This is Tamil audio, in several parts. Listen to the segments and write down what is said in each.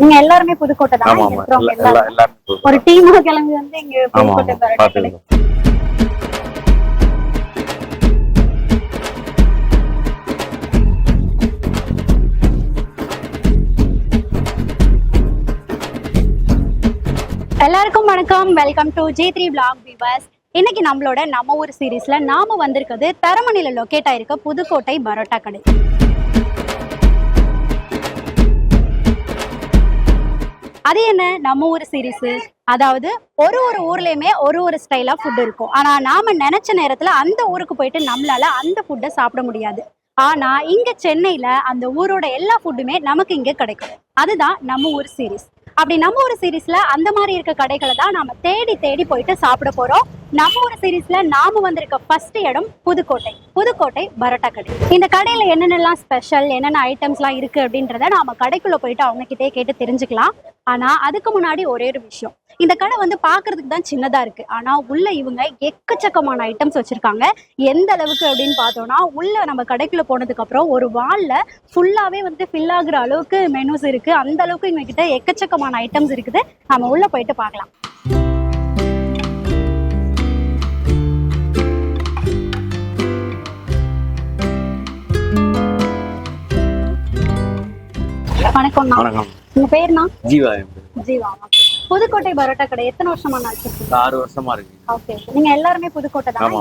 நீங்க எல்லாருமே புதுக்கோட்டை தான். ஒரு டீமா கிளம்பி வந்து இங்க புதுக்கோட்டை எல்லாருக்கும் வணக்கம். Welcome to J three blog viewers இன்னைக்கு நம்மளோட நம்ம ஊர் சீரீஸ்ல நாம வந்திருக்கிறது தரமணில லொக்கேட் ஆயிருக்க புதுக்கோட்டை பரோட்டா கடை. அது என்ன? நம்ம ஊர் சீரீஸ் அதாவது ஒரு ஒரு ஊர்லயுமே ஒரு ஒரு ஸ்டைலா ஃபுட் இருக்கும். ஆனா நாம நினைச்ச நேரத்துல அந்த ஊருக்கு போயிட்டு நம்மளால அந்த ஃபுட்டை சாப்பிட முடியாது. ஆனா இங்க சென்னையில அந்த ஊரோட எல்லா ஃபுட்டுமே நமக்கு இங்க கிடைக்கும். அதுதான் நம்ம ஊர் சீரீஸ் அப்படி நம்ம ஒரு சீரீஸ்ல அந்த மாதிரி இருக்க கடைகளை தான் நாம தேடி தேடி போயிட்டு சாப்பிட போறோம். நம்ம ஒரு சீரீஸ்ல நாம வந்திருக்க ஃபர்ஸ்ட் இடம் புதுக்கோட்டை. புதுக்கோட்டை பரோட்டா கடை இந்த கடையில என்னென்னலாம் ஸ்பெஷல் என்னென்ன ஐட்டம்ஸ்லாம் இருக்கு அப்படின்றத நாம கடைக்குள்ள போயிட்டு அவங்க கிட்டே கேட்டு தெரிஞ்சுக்கலாம். ஆனா அதுக்கு முன்னாடி ஒரே ஒரு விஷயம். இந்த கடை வந்து பாக்குறதுக்கு தான் சின்னதா இருக்கு. ஆனா உள்ள இவங்க எக்கச்சக்கமான ஐட்டம்ஸ் வச்சிருக்காங்க. எந்த அளவுக்கு அப்படின்னு பார்த்தோம்னா உள்ள நம்ம கடைக்குள்ள போனதுக்கு அப்புறம் ஒரு வால்ல ஃபுல்லாவே வந்து ஃபில் ஆகுற அளவுக்கு மெனுஸ் இருக்கு. அந்த அளவுக்கு இவங்க கிட்ட எக்கச்சக்கமான ஐட்டம்ஸ் இருக்குது. நம்ம உள்ள போயிட்டு பார்க்கலாம். வணக்கம்ண்ணா. வணக்கம். உங்க பேர்னா ஜீவா. ஜீவா. புதுக்கோட்டை பரோட்டா கடை எத்தனை வருஷமா நான் ஆறு வருஷமா இருக்கு. ஓகே நீங்க எல்லாருமே புதுக்கோட்டை தான்.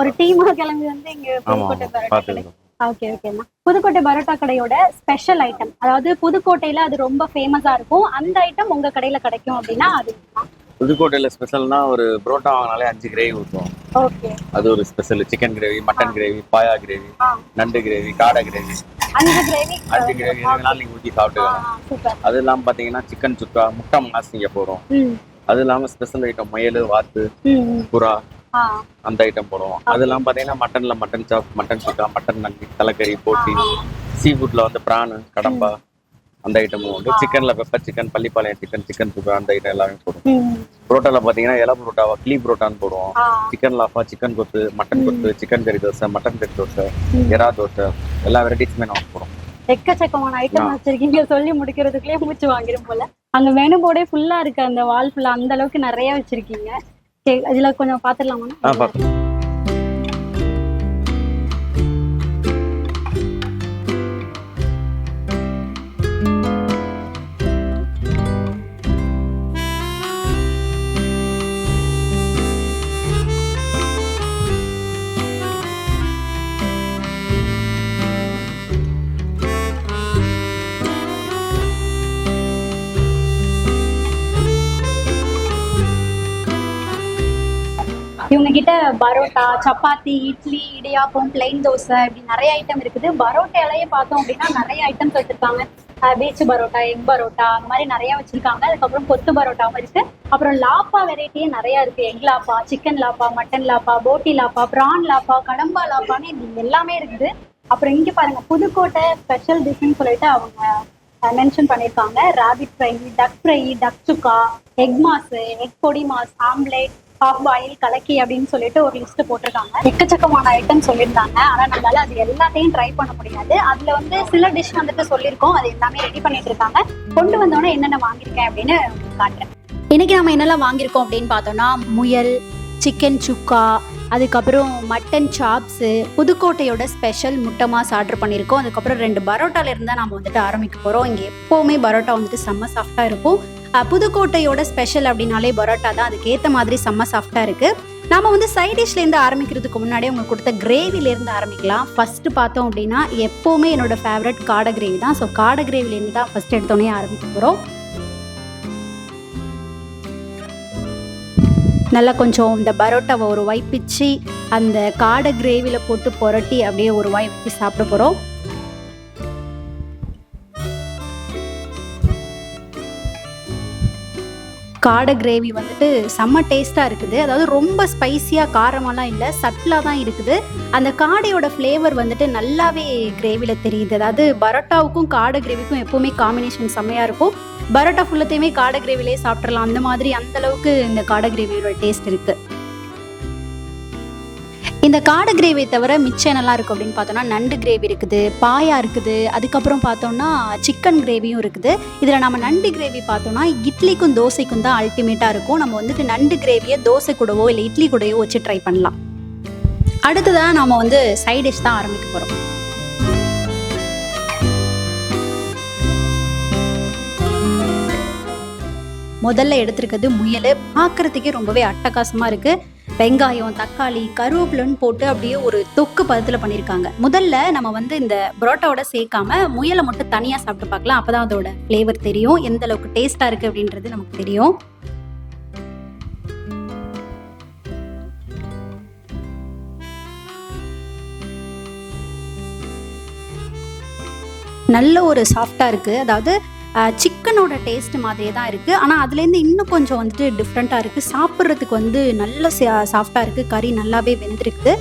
ஒரு டீமா கிளம்பி வந்து இங்க புதுக்கோட்டை பரோட்டா கடை. ஓகே ஓகேண்ணா புதுக்கோட்டை பரோட்டா கடையோட ஸ்பெஷல் ஐட்டம் அதாவது புதுக்கோட்டையில அது ரொம்ப ஃபேமஸா இருக்கும். அந்த ஐட்டம் உங்க கடையில கிடைக்கும் அப்படின்னா அது புதுக்கோட்டையில ஸ்பெஷல்னா ஒரு புரோட்டா வாங்கினாலே அஞ்சு கிரேவி ஊற்றுவோம் ஓகே அது ஒரு special chicken gravy mutton gravy paya gravy. நண்டு கிரேவி காடை கிரேவி அஞ்சு கிரேவி எதுனாலும் நீங்க ஊற்றி சாப்பிட்டுக்கலாம் அது இல்லாம பாத்தீங்கன்னா சிக்கன் சுக்கா முட்டை மாஸ் இங்க போடுவோம் ம். அது இல்லாம ஸ்பெஷல் ஐட்டம் முயல் வாத்து. புறா அந்த ஐட்டம் போடுவோம் அது இல்லாம பாத்தீங்கன்னா மட்டன்ல mutton chop mutton sukka mutton நண்டு தலைக்கறி போட்டி சீ ஃபுட்ல வந்து பிரான் கடம்பா அந்த ஐட்டமும் உண்டு. சிக்கன்ல pepper chicken Pallipalayam chicken chicken chukka அந்த ஐட்டம் எல்லாமே போடுவோம் புரோட்டால பாத்தீங்கன்னா இலை புரோட்டாவா கிளி புரோட்டான்னு போடுவோம் சிக்கன் லாஃபா சிக்கன் கொத்து மட்டன் கொத்து சிக்கன் கறி தோசை மட்டன் கறி தோசை. எறா தோசை எல்லா வெரைட்டிஸுமே நம்ம போடுவோம். எக்கச்சக்கமான ஐட்டம் வச்சிருக்கீங்க. சொல்லி முடிக்கிறதுக்குள்ளே மூச்சு வாங்கிரும் போல. அங்க மெனு போர்டே ஃபுல்லா இருக்கு அந்த வால் ஃபுல்லா அந்த அளவுக்கு நிறைய வச்சிருக்கீங்க. சரி, இதுல கொஞ்சம் பாத்துடலாமா. இவங்க கிட்ட பரோட்டா சப்பாத்தி இட்லி இடியாப்பம் பிளைன் தோசை இப்படி நிறைய ஐட்டம் இருக்குது. பரோட்டாலேயே பார்த்தோம் அப்படின்னா நிறைய ஐட்டம்ஸ் வச்சிருக்காங்க. பீச் பரோட்டா எக் பரோட்டா அந்த மாதிரி நிறைய வச்சிருக்காங்க. அதுக்கப்புறம் கொத்து பரோட்டாவும் இருக்கு. அப்புறம் லாப்பா வெரைட்டியே நிறைய இருக்கு. எக் லாப்பா சிக்கன் லாப்பா மட்டன் லாப்பா போட்டி லாப்பா பிரான் லாப்பா கடம்பா லாப்பான்னு எல்லாமே இருக்குது. அப்புறம் இங்க பாருங்க புதுக்கோட்டை ஸ்பெஷல் டிஷ்னு சொல்லிட்டு அவங்க மென்ஷன் பண்ணியிருக்காங்க. Rabbit fry duck fry duck chukka egg mass egg பொடி மாஸ் ஆம்லேட் ஹாஃப் பாயில் கலக்கி அப்படின்னு சொல்லிட்டு ஒரு லிஸ்ட் போட்டிருக்காங்க. எக்கச்சக்கமான ஐட்டம் சொல்லியிருந்தாங்க. ஆனா நம்மளால அது எல்லாத்தையும் ட்ரை பண்ண முடியாது. அதுல வந்து சில டிஷ் வந்துட்டு சொல்லியிருக்கோம். அது எல்லாமே ரெடி பண்ணிட்டு இருக்காங்க. கொண்டு வந்தோடனே என்னென்ன வாங்கியிருக்கேன் அப்படின்னு காட்டுறேன். இன்னைக்கு நம்ம என்னெல்லாம் வாங்கியிருக்கோம் அப்படின்னு பார்த்தோம்னா முயல் சிக்கன் சுக்கா அதுக்கப்புறம் மட்டன் சாப்ஸு புதுக்கோட்டையோட ஸ்பெஷல் முட்டை மாஸ் ஆர்டர் பண்ணியிருக்கோம். அதுக்கப்புறம் ரெண்டு பரோட்டால இருந்தால் நம்ம வந்துட்டு ஆரம்பிக்க போகிறோம் இங்கே எப்போவுமே பரோட்டா வந்துட்டு செம்ம சாஃப்டாக இருக்கும். புதுக்கோட்டையோட ஸ்பெஷல் அப்படின்னாலே பரோட்டா தான். அதுக்கேற்ற மாதிரி செம்ம சாஃப்டாக இருக்குது நாம வந்து சைட் டிஷ்லேருந்து ஆரம்பிக்கிறதுக்கு முன்னாடியே உங்களுக்கு கொடுத்த கிரேவிலேருந்து ஆரம்பிக்கலாம். ஃபஸ்ட்டு பார்த்தோம் அப்படின்னா எப்போவுமே என்னோட ஃபேவரட் காடை கிரேவி தான். ஸோ காடை கிரேவிலேருந்து தான் ஃபஸ்ட் எடுத்தோடனே ஆரம்பிக்க போகிறோம் நல்லா கொஞ்சம் இந்த பரோட்டாவை ஒரு வாய் பிச்சு அந்த காடை கிரேவியில் போட்டு புரட்டி அப்படியே ஒரு வாய் வச்சு சாப்பிட போகிறோம் காடை கிரேவி வந்துட்டு செம்ம டேஸ்ட்டாக இருக்குது. அதாவது ரொம்ப ஸ்பைஸியாக காரமெல்லாம் இல்லை சட்டிலாக தான் இருக்குது. அந்த காடையோட ஃப்ளேவர் வந்துட்டு நல்லாவே கிரேவியில் தெரியுது. அதாவது பரோட்டாவுக்கும் காடை கிரேவிக்கும் எப்போவுமே காம்பினேஷன் செம்மையாக இருக்கும். பரோட்டா ஃபுல்லத்தையுமே காடை கிரேவிலே சாப்பிட்றலாம் அந்த மாதிரி அந்த அளவுக்கு இந்த காடை கிரேவியோட டேஸ்ட் இருக்கு. இந்த காடை கிரேவி தவிர மிச்சம் என்னெல்லாம் இருக்குது அப்படின்னு பார்த்தோம்னா நண்டு கிரேவி இருக்குது பாயா இருக்குது. அதுக்கப்புறம் பார்த்தோம்னா சிக்கன் கிரேவியும் இருக்குது. இதில் நம்ம நண்டு கிரேவி பார்த்தோம்னா இட்லிக்கும் தோசைக்கும் தான் அல்டிமேட்டாக இருக்கும். நம்ம வந்துட்டு நண்டு கிரேவியை தோசை கூடவோ இல்லை இட்லி கூடவோ வச்சு ட்ரை பண்ணலாம். அடுத்ததாக நாம் வந்து சைட் டிஷ் தான் ஆரம்பிக்க போகிறோம் முதல்ல எடுத்திருக்கிறது முயல். பார்க்குறதுக்கே ரொம்பவே அட்டகாசமாக இருக்குது வெங்காயம் தக்காளி கருவேப்பிலன்னு போட்டு அப்படியே ஒரு தொக்கு பதத்தில் பண்ணியிருக்காங்க முதல்ல நம்ம வந்து இந்த புரோட்டாவோட சேர்க்காம முயலை மட்டும் தனியாக சாப்பிட்டு பார்க்கலாம். அப்போ தான் அதோட ஃப்ளேவர் தெரியும். எந்த அளவுக்கு டேஸ்ட்டாக இருக்குது அப்படின்றது நமக்கு தெரியும். நல்ல ஒரு சாஃப்டாக இருக்குது அதாவது சிக்கனோட டேஸ்ட் மாதிரியே தான் இருக்குது ஆனால் அதுலேருந்து இன்னும் கொஞ்சம் வந்துட்டு டிஃப்ரெண்ட்டாக இருக்குது சாப்பிட்றதுக்கு வந்து நல்ல சாஃப்டாக இருக்குது கறி நல்லாவே வெந்திருக்குது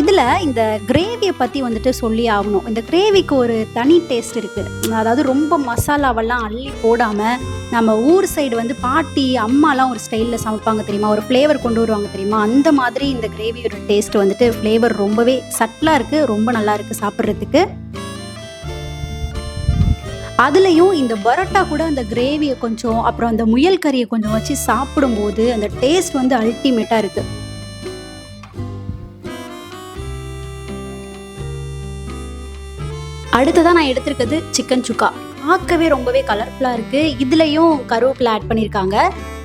இதில் இந்த கிரேவியை பற்றி வந்துட்டு சொல்லி ஆகணும். இந்த கிரேவிக்கு ஒரு தனி டேஸ்ட் இருக்குது அதாவது ரொம்ப மசாலாவெல்லாம் அள்ளி போடாமல் நம்ம ஊர் சைடு வந்து பாட்டி அம்மாலாம் ஒரு ஸ்டைலில் சமைப்பாங்க தெரியுமா? ஒரு ஃப்ளேவர் கொண்டு வருவாங்க தெரியுமா? அந்த மாதிரி இந்த கிரேவியோட டேஸ்ட் வந்துட்டு ஃப்ளேவர் ரொம்பவே சட்டிலாக இருக்குது ரொம்ப நல்லா இருக்குது சாப்பிட்றதுக்கு. அதுலேயும் இந்த பரோட்டா கூட அந்த கிரேவியை கொஞ்சம் அப்புறம் அந்த முயல் கறியை கொஞ்சம் வச்சு சாப்பிடும்போது அந்த டேஸ்ட் வந்து அல்டிமேட்டாக இருக்கு. அடுத்ததான் நான் எடுத்திருக்கிறது சிக்கன் சுக்கா பார்க்கவே ரொம்பவே கலர்ஃபுல்லாக இருக்குது இதுலேயும் கருவேப்பிலை ஆட் பண்ணியிருக்காங்க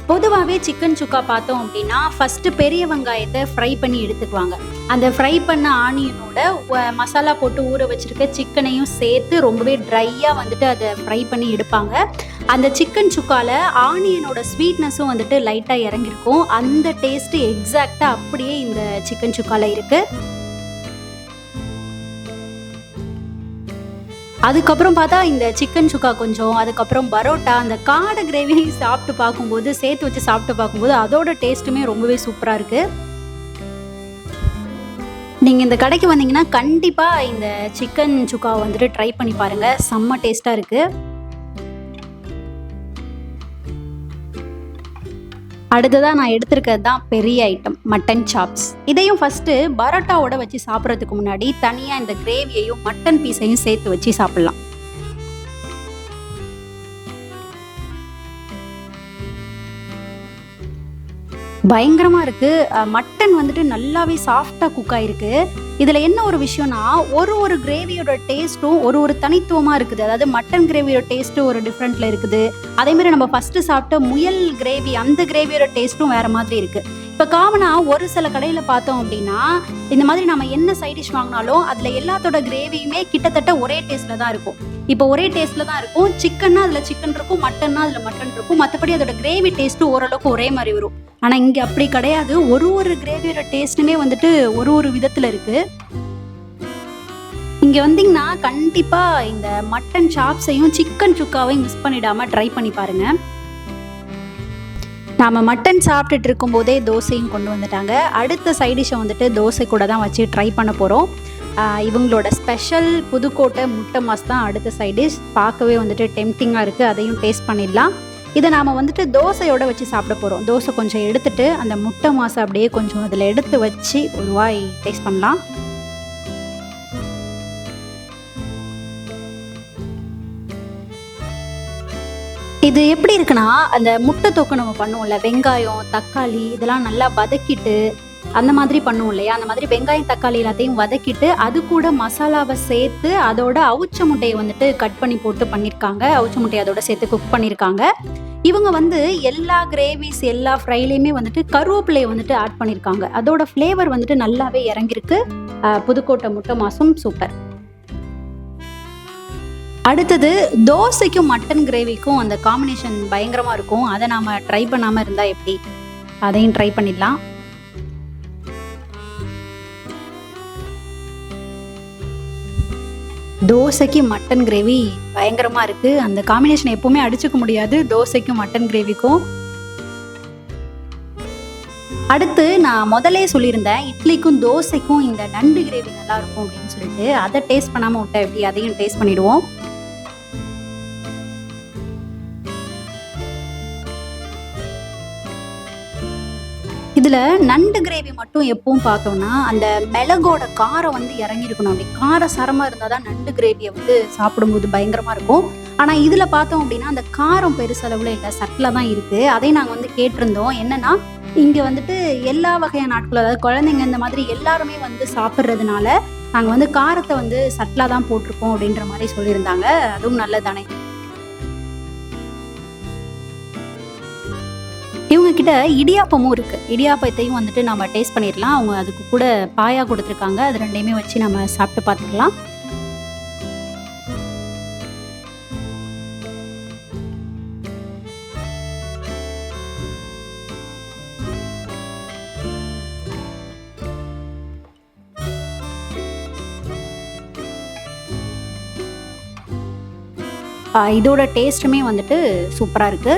பொதுவாகவே சிக்கன் சுக்கா பார்த்தோம் அப்படின்னா ஃபஸ்ட்டு பெரிய வெங்காயத்தை ஃப்ரை பண்ணி எடுத்துக்குவாங்க. அந்த ஃப்ரை பண்ண ஆனியனோட மசாலா போட்டு ஊற வச்சிருக்க சிக்கனையும் சேர்த்து ரொம்பவே ட்ரையாக வந்துட்டு அதை ஃப்ரை பண்ணி எடுப்பாங்க. அந்த சிக்கன் சுக்காவில் ஆனியனோட ஸ்வீட்னஸும் வந்துட்டு லைட்டாக இறங்கியிருக்கும். அந்த டேஸ்ட்டு எக்ஸாக்டாக அப்படியே இந்த சிக்கன் சுக்காவில் இருக்குது அதுக்கப்புறம் பார்த்தா இந்த சிக்கன் சுக்கா கொஞ்சம் அதுக்கப்புறம் பரோட்டா அந்த காடை கிரேவி சாப்பிட்டு பார்க்கும்போது சேர்த்து வச்சு சாப்பிட்டு பார்க்கும்போது அதோட டேஸ்ட்டுமே ரொம்பவே சூப்பராக இருக்குது நீங்கள் இந்த கடைக்கு வந்தீங்கன்னா கண்டிப்பாக இந்த சிக்கன் சுக்கா வந்துட்டு ட்ரை பண்ணி பாருங்கள் செம்ம டேஸ்ட்டாக இருக்குது அடுத்ததாக நான் எடுத்திருக்கிறது தான் பெரிய ஐட்டம் மட்டன் சாப்ஸ் இதையும் ஃபஸ்ட்டு பரோட்டாவோட வச்சு சாப்பிட்றதுக்கு முன்னாடி தனியாக இந்த கிரேவியையும் மட்டன் பீஸையும் சேர்த்து வச்சு சாப்பிட்லாம். பயங்கரமாக இருக்குது மட்டன் வந்துட்டு நல்லாவே சாஃப்டாக குக் ஆகிருக்கு இதில் என்ன ஒரு விஷயம்னா ஒரு ஒரு கிரேவியோட டேஸ்ட்டும் ஒரு ஒரு தனித்துவமாக இருக்குது. அதாவது மட்டன் கிரேவியோட டேஸ்ட்டும் ஒரு டிஃப்ரெண்ட்டில் இருக்குது. அதேமாதிரி நம்ம ஃபஸ்ட்டு சாப்பிட்ட முயல் கிரேவி அந்த கிரேவியோட டேஸ்ட்டும் வேறு மாதிரி இருக்குது இப்போ காமனாக ஒரு சில கடையில் பார்த்தோம் அப்படின்னா இந்த மாதிரி நம்ம என்ன சைட் டிஷ் வாங்கினாலும் அதில் எல்லாத்தோட கிரேவியுமே கிட்டத்தட்ட ஒரே டேஸ்ட்டில் தான் இருக்கும். இப்போ ஒரே டேஸ்ட்டில் தான் இருக்கும். சிக்கன்னா அதில் சிக்கன் இருக்கும் மட்டன்னா அதில் மட்டன் இருக்கும். மற்றபடி அதோட கிரேவி டேஸ்ட்டு ஓரளவுக்கு ஒரே மாதிரி வரும். ஆனால் இங்கே அப்படி கிடையாது. ஒரு ஒரு கிரேவியோட டேஸ்ட்டுமே வந்துட்டு ஒரு ஒரு விதத்தில் இருக்குது இங்கே வந்தீங்கன்னா கண்டிப்பாக இந்த மட்டன் சாப்ஸையும் சிக்கன் சுக்காவையும் மிஸ் பண்ணிடாமல் ட்ரை பண்ணி பாருங்கள் நாம் மட்டன் சாப்பிட்டுட்டு இருக்கும்போதே தோசையும் கொண்டு வந்துட்டாங்க. அடுத்த சைடிஷை வந்துட்டு தோசை கூட தான் வச்சு ட்ரை பண்ண போகிறோம் இவங்களோட ஸ்பெஷல் புதுக்கோட்டை முட்டை மாஸ் தான் அடுத்த சைடிஷ் பார்க்கவே வந்துட்டு டெம்டிங்காக இருக்குது அதையும் டேஸ்ட் பண்ணிடலாம். இதை நாம் வந்துட்டு தோசையோடு வச்சு சாப்பிட போகிறோம் தோசை கொஞ்சம் எடுத்துட்டு அந்த முட்டை மாசை அப்படியே கொஞ்சம் அதில் எடுத்து வச்சு ஒரு வாய் டேஸ்ட் பண்ணலாம். இது எப்படி இருக்குன்னா அந்த முட்டை தொக்கு நம்ம பண்ணுவோம்ல வெங்காயம் தக்காளி இதெல்லாம் நல்லா வதக்கிட்டு அந்த மாதிரி பண்ணுவோம் இல்லையா? அந்த மாதிரி வெங்காயம் தக்காளி எல்லாத்தையும் வதக்கிட்டு அது கூட மசாலாவை சேர்த்து அதோட அவுச்ச முட்டையை வந்துட்டு கட் பண்ணி போட்டு பண்ணியிருக்காங்க அவுச்ச முட்டையை அதோட சேர்த்து குக் பண்ணியிருக்காங்க இவங்க வந்து எல்லா கிரேவிஸ் எல்லா ஃப்ரைலையுமே வந்துட்டு கருவேப்பிலையை வந்துட்டு ஆட் பண்ணியிருக்காங்க அதோட ஃப்ளேவர் வந்துட்டு நல்லாவே இறங்கியிருக்கு. புதுக்கோட்டை முட்டை மாசம் சூப்பர் அடுத்தது தோசைக்கும் மட்டன் கிரேவிக்கும் அந்த காம்பினேஷன் பயங்கரமாக இருக்கும். அதை நாம் ட்ரை பண்ணாமல் இருந்தால் எப்படி? அதையும் ட்ரை பண்ணிடலாம். தோசைக்கு மட்டன் கிரேவி பயங்கரமாக இருக்குது அந்த காம்பினேஷன் எப்போவுமே அடிச்சுக்க முடியாது. தோசைக்கும் மட்டன் கிரேவிக்கும் அடுத்து நான் முதலே சொல்லியிருந்தேன் இட்லிக்கும் தோசைக்கும் இந்த நண்டு கிரேவி நல்லா இருக்கும் அப்படின்னு சொல்லிட்டு. அதை டேஸ்ட் பண்ணாமல் விட்டா எப்படி? அதையும் டேஸ்ட் பண்ணிவிடுவோம் இதுல நண்டு கிரேவி மட்டும் எப்பவும் பார்த்தோம்னா அந்த மிளகோட காரம் வந்து இறங்கியிருக்கணும். அப்படி கார சரமா இருந்தால் தான் நண்டு கிரேவியை வந்து சாப்பிடும்போது பயங்கரமா இருக்கும். ஆனா இதுல பார்த்தோம் அப்படின்னா அந்த காரம் பெருசளவுல இல்லை சட்டில் தான் இருக்கு. அதை நாங்கள் வந்து கேட்டிருந்தோம். என்னன்னா இங்க வந்துட்டு எல்லா வகையான நாட்கள் அதாவது குழந்தைங்க இந்த மாதிரி எல்லாருமே வந்து சாப்பிட்றதுனால நாங்கள் வந்து காரத்தை வந்து சட்டிலாக தான் போட்டிருக்கோம் அப்படின்ற மாதிரி சொல்லியிருந்தாங்க. அதுவும் நல்லதானே கிட்ட இடியாப்பமும் இருக்கு. இடியாப்பத்தையும் வந்துட்டு நம்ம டேஸ்ட் பண்ணிடலாம் அவங்க அதுக்கு கூட பாயா கொடுத்துருக்காங்க. அது ரெண்டையுமே வச்சு நம்ம சாப்பிட்டு பார்த்துக்கலாம் இதோட டேஸ்ட்டுமே வந்துட்டு சூப்பராக இருக்கு.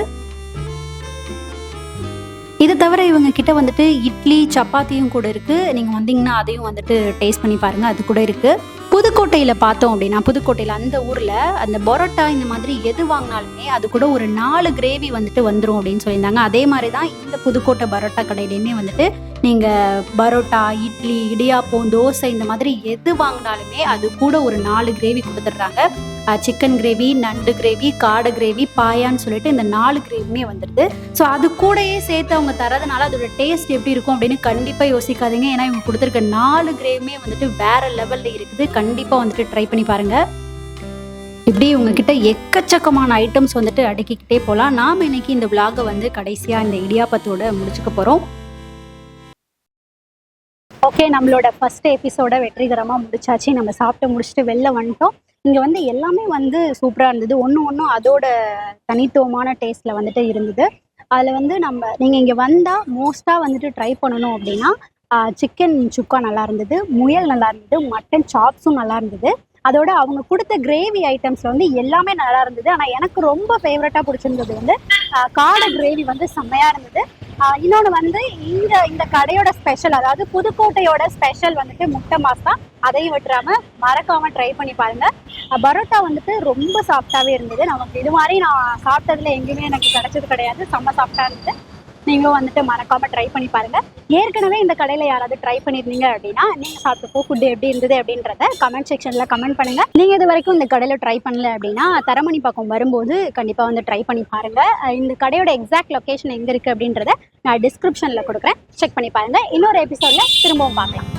இது தவிர இவங்க கிட்ட வந்துட்டு இட்லி சப்பாத்தியும் கூட இருக்கு. நீங்க வந்தீங்கன்னா அதையும் வந்துட்டு டேஸ்ட் பண்ணி பாருங்க. அது கூட இருக்கு. புதுக்கோட்டையில பார்த்தோம் அப்படின்னா புதுக்கோட்டையில அந்த ஊர்ல அந்த பரோட்டா இந்த மாதிரி எது வாங்கினாலுமே அது கூட ஒரு நாலு கிரேவி வந்துட்டு வந்துடும் அப்படின்னு சொல்லியிருந்தாங்க. அதே மாதிரி தான் இந்த புதுக்கோட்டை பரோட்டா கடையிலையுமே வந்துட்டு நீங்கள் பரோட்டா இட்லி இடியாப்பம் தோசை இந்த மாதிரி எது வாங்கினாலுமே அது கூட ஒரு நாலு கிரேவி கொடுத்துட்றாங்க. சிக்கன் கிரேவி நண்டு கிரேவி காடை கிரேவி பாயான்னு சொல்லிட்டு இந்த நாலு கிரேவியுமே வந்துடுது. ஸோ அது கூடயே சேர்த்து அவங்க தரதுனால அதோட டேஸ்ட் எப்படி இருக்கும் அப்படின்னு கண்டிப்பாக யோசிக்காதீங்க. ஏன்னா இவங்க கொடுத்துருக்க நாலு கிரேவியுமே வந்துட்டு வேற லெவலில் இருக்குது. கண்டிப்பாக வந்துட்டு ட்ரை பண்ணி பாருங்கள் இப்படி உங்ககிட்ட எக்கச்சக்கமான ஐட்டம்ஸ் வந்துட்டு அடுக்கிக்கிட்டே போகலாம் நாம் இன்னைக்கு இந்த விலாகை வந்து கடைசியாக இந்த இடியாப்பத்தோட முடிச்சுக்க போகிறோம் ஓகே நம்மளோட ஃபர்ஸ்ட் எபிசோட வெற்றிகரமாக முடிச்சாச்சு. நம்ம சாப்பிட்டு முடிச்சுட்டு வெளில வந்துட்டோம். இங்கே வந்து எல்லாமே வந்து சூப்பராக இருந்தது. ஒன்று ஒன்றும் அதோட தனித்துவமான டேஸ்ட்டில் வந்துட்டு இருந்தது. அதில் வந்து நம்ம நீங்கள் இங்கே வந்தால் மோஸ்ட்டாக வந்துட்டு ட்ரை பண்ணணும் அப்படின்னா சிக்கன் சுக்கா நல்லா இருந்தது. முயல் நல்லா இருந்தது. மட்டன் சாப்ஸும் நல்லா இருந்தது. அதோட அவங்க கொடுத்த கிரேவி ஐட்டம்ஸில் வந்து எல்லாமே நல்லா இருந்தது. ஆனால் எனக்கு ரொம்ப ஃபேவரட்டாக பிடிச்சிருந்தது வந்து காடை கிரேவி வந்து செம்மையாக இருந்தது. இன்னொன்று வந்து இந்த இந்த கடையோட ஸ்பெஷல் அதாவது புதுக்கோட்டையோட ஸ்பெஷல் வந்துட்டு முட்டை மாஸ் தான். அதையும் விட்டுறாம மறக்காம ட்ரை பண்ணி பாருங்க. பரோட்டா வந்துட்டு ரொம்ப சாஃப்டாகவே இருந்தது. நமக்கு இது மாதிரி நான் சாப்பிட்டதுல எங்கேயுமே எனக்கு கிடைச்சது கிடையாது. செம்ம சாஃப்டாக இருந்தது. நீங்களும் வந்துட்டு மறக்காம ட்ரை பண்ணி பாருங்க. ஏற்கனவே இந்த கடையில யாராவது ட்ரை பண்ணிருந்தீங்க அப்படின்னா நீங்க சாப்பிட்டப்போ ஃபுட் எப்படி இருந்தது அப்படின்றத கமெண்ட் செக்ஷன்ல கமெண்ட் பண்ணுங்க. நீங்க இது வரைக்கும் இந்த கடையில ட்ரை பண்ணல அப்படின்னா தரமணி பக்கம் வரும்போது கண்டிப்பா வந்து ட்ரை பண்ணி பாருங்க. இந்த கடையோட எக்ஸாக்ட் லொகேஷன் எங்க இருக்கு அப்படின்றத நான் டிஸ்கிரிப்ஷன்ல கொடுக்குறேன். செக் பண்ணி பாருங்க. இன்னொரு எபிசோட்ல திரும்பவும் பார்க்கலாம்.